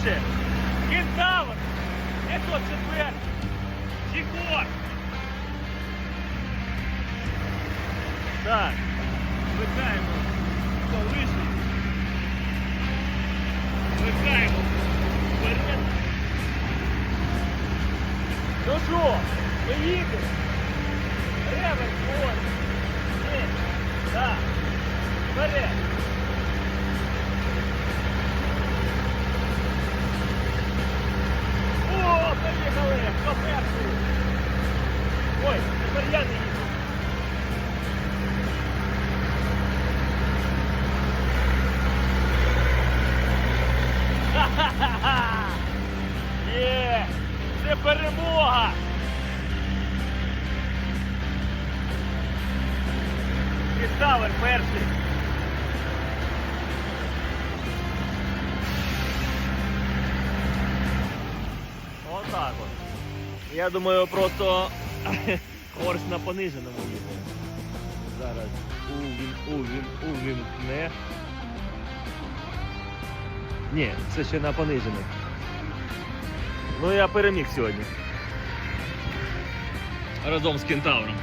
Перше. Кентавр. Не тот четвертий. Єгор. Так. Вмикаємо. Хто вийшов? Вмикаємо. Вперед. Ну що, ми їдемо. Реверс, ось. Ні. Так. Вперед. Їду. Ха-ха-ха! Є! Це перемога! Кентавр перший. Отак от. Я думаю, просто хорс на пониженому їде. Зараз увім, увім, увімкне. Ні, це ще на понижених. Ну я переміг сьогодні. Разом з кентавром.